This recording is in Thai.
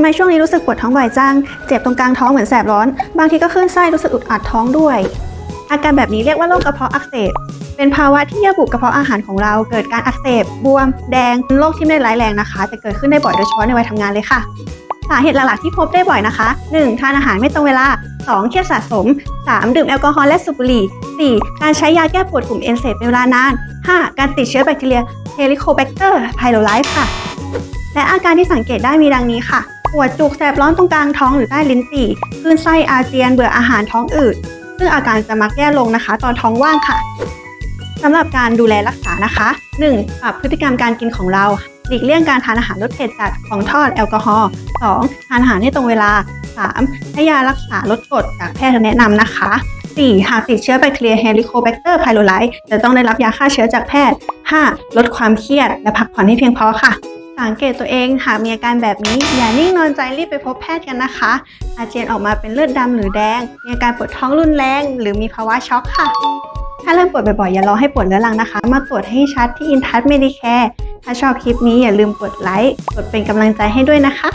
ทำไมช่วงนี้รู้สึกปวดท้องบ่อยจัง เจ็บตรงกลางท้องเหมือนแสบร้อน บางทีก็คลื่นไส้รู้สึกอึดอัดท้องด้วย อาการแบบนี้เรียกว่าโรคกระเพาะอักเสบ เป็นภาวะที่เยื่อบุกระเพาะอาหารของเราเกิดการอักเสบบวม แดงเป็นโรคที่ไม่ร้ายแรงนะคะ แต่เกิดขึ้นได้บ่อยโดยเฉพาะในวัยทำงานเลยค่ะ สาเหตุหลักๆที่พบได้บ่อยนะคะ 1. ทานอาหารไม่ตรงเวลา 2. เครียดสะสม 3. ดื่มแอลกอฮอล์และสูบบุหรี่ 4. การใช้ยาแก้ปวดกลุ่มเอนเซเป็นเวลานาน 5. การติดเชื้อแบคทีเรียเฮลิโคแบคเตอร์ไพโรไลฟ์ค่ะและอาการที่สังเกตได้มีดังนี้ค่ะ ปวดจุกแสบร้อนตรงกลางท้องหรือใต้ลิ้นปี่คลื่นไส้อาเจียนเบื่ออาหารท้องอืดซึ่งอาการจะมักแย่ลงนะคะ ตอนท้องว่างค่ะสำหรับการดูแลรักษานะคะ 1. ปรับพฤติกรรมการกินของเรา หลีกเลี่ยงการทานอาหารรสเผ็ดจัดของทอดแอลกอฮอล์ 2. ทานอาหารให้ตรงเวลา 3. ให้ยารักษาลดกรดจากแพทย์แนะนำนะคะ 4. หากติดเชื้อแบคทีเรียเฮลิโคแบคเตอร์ไพโรไลท์จะต้องได้รับยาฆ่าเชื้อจากแพทย์ 5. ลดความเครียดและพักผ่อนให้เพียงพอค่ะ สังเกตตัวเองหากมีอาการแบบนี้ อย่านิ่งนอนใจรีบไปพบแพทย์กันนะคะ อาเจียนออกมาเป็นเลือดดำหรือแดง มีอาการปวดท้องรุนแรง หรือมีภาวะช็อกค่ะ ถ้าเริ่มปวดบ่อยๆ อย่ารอให้ปวดเรื้อรังนะคะ มาตรวจให้ชัดที่ Intouch Medicare ถ้าชอบคลิปนี้อย่าลืมกดไลค์กดเป็นกำลังใจให้ด้วยนะคะ